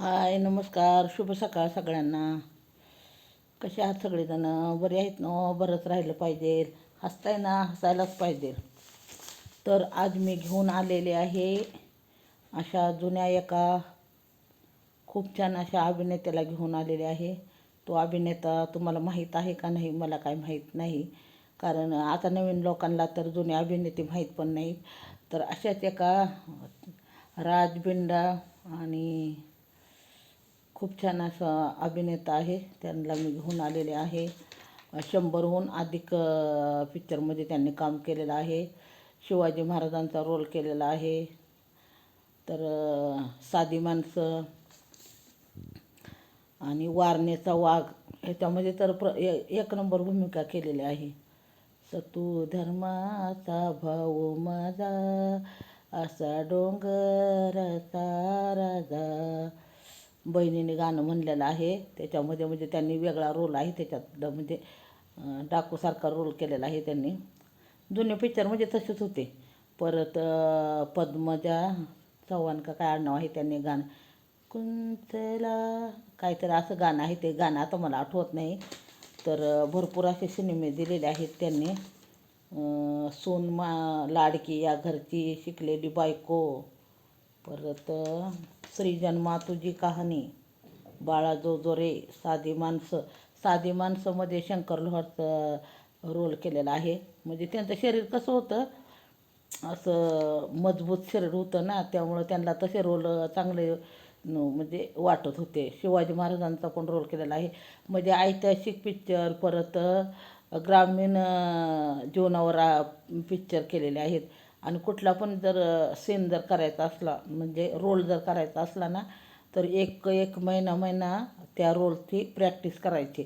हाय नमस्कार. शुभ सकाळ सगळ्यांना. कसे आहात सगळेजण? बरे आहेत ना? बरंच राहिलं पाहिजे. हसताय ना? हसायलाच पाहिजे. तर आज मी घेऊन आलेले आहे अशा जुन्या एका खूप छान अशा अभिनेत्याला घेऊन आलेले आहे. तो अभिनेता तुम्हाला माहीत आहे का नाही? मला काय माहीत नाही. कारण आता नवीन लोकांना तर जुने अभिनेते माहीत पण नाही तर अशाच एका राज बिंडा आणि खूप छान असं अभिनेता आहे. त्यांना मी घेऊन आलेले आहे. शंभरहून अधिक पिक्चरमध्ये त्यांनी काम केलेलं आहे. शिवाजी महाराजांचा रोल केलेला आहे. तर साधी माणसं आणि वारणेचा वाघ ह्याच्यामध्ये तर प्र ए- एक नंबर भूमिका केलेली आहे. सतू धर्माचा भाऊ माझा असा डोंगराचा राजा. बहिणीने गाणं म्हणलेलं आहे. त्याच्यामध्ये म्हणजे त्यांनी वेगळा रोल आहे त्याच्यात. म्हणजे डाकूसारखा रोल केलेला आहे त्यांनी. जुने पिक्चर म्हणजे तसेच होते. परत पद्मजा चव्हाण का काय आडनाव आहे त्यांनी गाणं. कुंचला काहीतरी असं गाणं आहे ते गाणं आता मला आठवत नाही. तर भरपूर असे सिनेमे दिलेले आहेत त्यांनी. सोन मा लाडकी या घरची शिकलेली बायको. परत अं, श्रीजन्मा तुझी कहाणी. बाळा जोजोरे साधी माणसं साधी माणसंमध्ये शंकर लोहारचं रोल केलेला आहे. म्हणजे त्यांचं शरीर कसं होतं? असं मजबूत शरीर होतं ना त्यामुळं त्यांना तसे रोल चांगले म्हणजे वाटत होते. शिवाजी महाराजांचा पण रोल केलेला आहे. म्हणजे ऐतिहासिक पिक्चर परत ग्रामीण जीवनावर पिक्चर केलेले आहेत. आणि कुठला पण जर सीन जर करायचा असला म्हणजे रोल जर करायचा असला ना तर एक एक महिना महिना त्या रोलची प्रॅक्टिस करायची.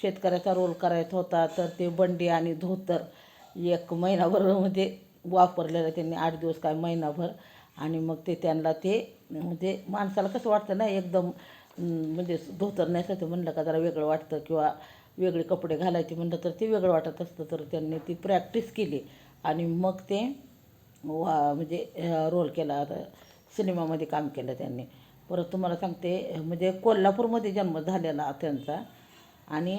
शेतकऱ्याचा रोल करायचा होता तर ते बंडी आणि धोतर एक महिनाभर म्हणजे वापरलेलं त्यांनी आठ दिवस काय महिनाभर. आणि मग ते त्यांना ते म्हणजे माणसाला कसं वाटतं ना एकदम म्हणजे धोतर नेसायचं म्हणलं का जरा वेगळं वाटतं किंवा वेगळे कपडे घालायचे म्हणलं तर ते वेगळं वाटत असतं तर त्यांनी ती प्रॅक्टिस केली. आणि मग ते वा म्हणजे रोल केला सिनेमामध्ये काम केलं त्यांनी. परत तुम्हाला सांगते म्हणजे कोल्हापूरमध्ये जन्म झालेला त्यांचा आणि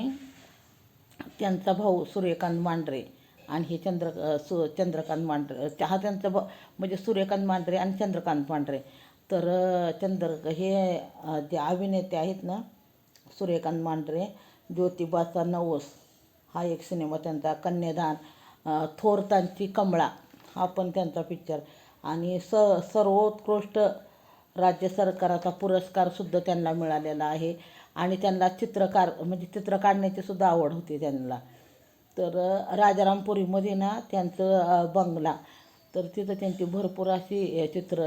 त्यांचा भाऊ सूर्यकांत मांढरे आणि हे चंद्र सु चंद्रकांत मांढरे. हा त्यांचा भाऊ म्हणजे सूर्यकांत मांढरे आणि चंद्रकांत मांढरे. तर चंद्र हे जे अभिनेते आहेत ना सूर्यकांत मांढरे ज्योतिबाचा नवस हा एक सिनेमा त्यांचा कन्यादान थोरतांची कमळा. हा पण त्यांचा पिक्चर आणि स सर्वोत्कृष्ट राज्य सरकाराचा पुरस्कारसुद्धा त्यांना मिळालेला आहे. आणि त्यांना चित्रकार म्हणजे चित्र काढण्याची सुद्धा आवड होती त्यांना. तर राजारामपुरीमध्ये ना त्यांचं बंगला. तर तिथं त्यांची भरपूर अशी चित्र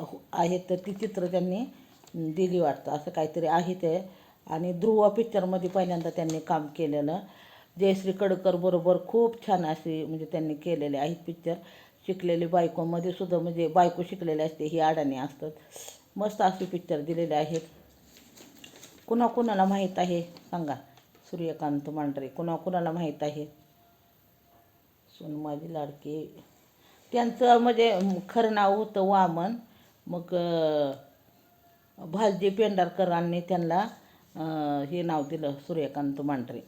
हो, आहेत. तर ती चित्र त्यांनी दिली वाटतं. असं काहीतरी आहे ते. आणि ध्रुव पिक्चरमध्ये पहिल्यांदा त्यांनी काम केलेलं. जयश्री कडकर बरोबर खूप छान अशी म्हणजे त्यांनी केलेले आहेत पिक्चर शिकलेली बायकोमध्ये सुद्धा म्हणजे बायको शिकलेली असते ही अडाणी असतात. मस्त असे पिक्चर दिलेले आहेत. कुणा कुणाला माहीत आहे? सांगा. सूर्यकांत मांढरे कुणा कुणाला माहीत आहे? सोन माझी लाडकी. त्यांचं म्हणजे खरं नाव होतं वामन. मग भालजी पेंढारकरांनी त्यांना हे नाव दिलं सूर्यकांत मांढरे.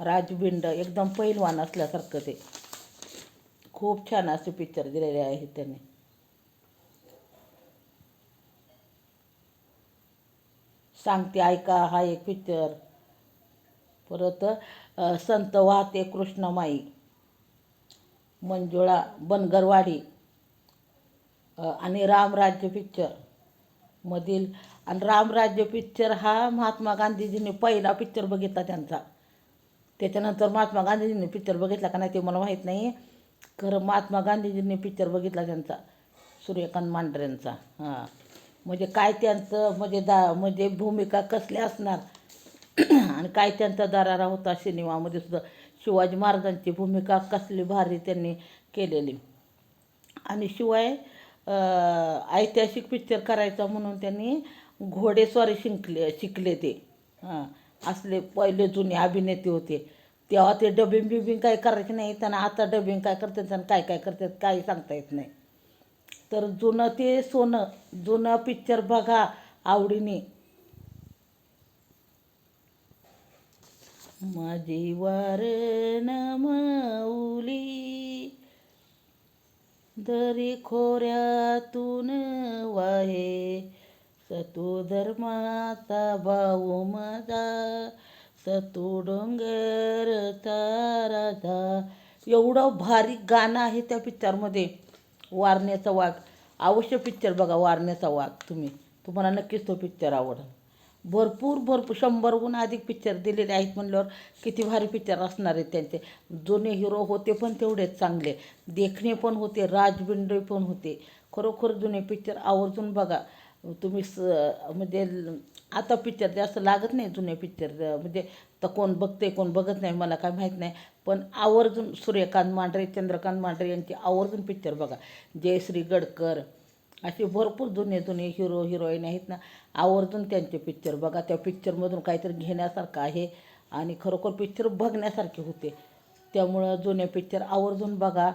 राजबिंड एकदम पैलवान असल्यासारखं ते. खूप छान असे पिक्चर दिलेले आहेत त्यांनी. सांगते ऐका हा एक पिक्चर परत संत वाहते कृष्णमाई मंजुळा बनगरवाडी आणि रामराज्य पिक्चर मधील. आणि रामराज्य पिक्चर हा महात्मा गांधीजींनी पहिला पिक्चर बघितला त्यांचा. त्याच्यानंतर महात्मा गांधीजींनी पिक्चर बघितला का नाही ते मला माहीत नाही खरं महात्मा गांधीजींनी पिक्चर बघितला त्यांचा सूर्यकांत मांढऱ्यांचा हां. म्हणजे काय त्यांचं म्हणजे दा म्हणजे भूमिका कसली असणार? आणि काय त्यांचा दरारा होता सिनेमामध्ये सुद्धा? शिवाजी महाराजांची भूमिका कसली भारी त्यांनी केलेली. आणि शिवाय ऐतिहासिक पिक्चर करायचा म्हणून त्यांनी घोडेस्वारी शिंकले शिकले ते. हां. असले पहिले जुने अभिनेते होते. तेव्हा ते डबिंग बिबिंग काय करायचे नाही त्यांना आता डबिंग काय करतात आणि काय काय करतात काही सांगता येत नाही. तर जुनं ते सोनं जुनं पिक्चर बघा आवडीने. माझी वार माऊली दरी खोऱ्यातून वाहे. सतू धर्माचा भाऊ माझा सतो डोंगर ताराजा एवढं भारी गाणं आहे त्या पिक्चरमध्ये वारण्याचा वाघ. अवश्य पिक्चर बघा वारण्याचा वाघ तुम्ही. तुम्हाला नक्कीच तो पिक्चर आवडेल. भरपूर भरपूर शंभरहून अधिक पिक्चर दिलेले आहेत म्हणल्यावर किती भारी पिक्चर असणार आहेत त्यांचे. जुने हिरो होते पण तेवढेच चांगले. देखणे पण होते राजबिंडे पण होते. खरोखर जुने पिक्चर आवर्जून बघा. तुम्ही स म्हणजे आता पिक्चर जास्त लागत नाही जुने पिक्चर म्हणजे तर कोण बघते कोण बघत नाही मला काय माहीत नाही. पण आवर्जून सूर्यकांत मांढरे चंद्रकांत मांढरे यांचे आवर्जून पिक्चर बघा. जयश्री गडकर असे भरपूर जुने जुने हिरो हिरोईन आहेत ना. आवर्जून त्यांचे पिक्चर बघा. त्या पिक्चरमधून काहीतरी घेण्यासारखं आहे आणि खरोखर पिक्चर बघण्यासारखे होते. त्यामुळं जुने पिक्चर आवर्जून बघा.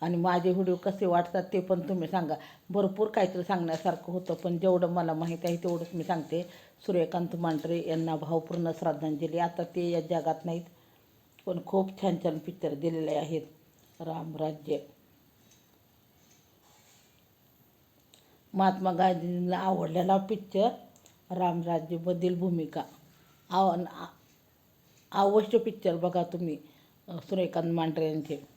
आणि माझे व्हिडिओ कसे वाटतात ते पण तुम्ही सांगा. भरपूर काहीतरी सांगण्यासारखं होतं पण जेवढं मला माहीत आहे तेवढंच मी सांगते. सूर्यकांत मांढरे यांना भावपूर्ण श्रद्धांजली. आता ते या जगात नाहीत पण खूप छान छान पिक्चर दिलेले आहेत. रामराज्य महात्मा गांधींना आवडलेला पिक्चर रामराज्यमधील भूमिका. आव आ- अवश्य पिक्चर बघा तुम्ही सूर्यकांत मांढरे यांचे.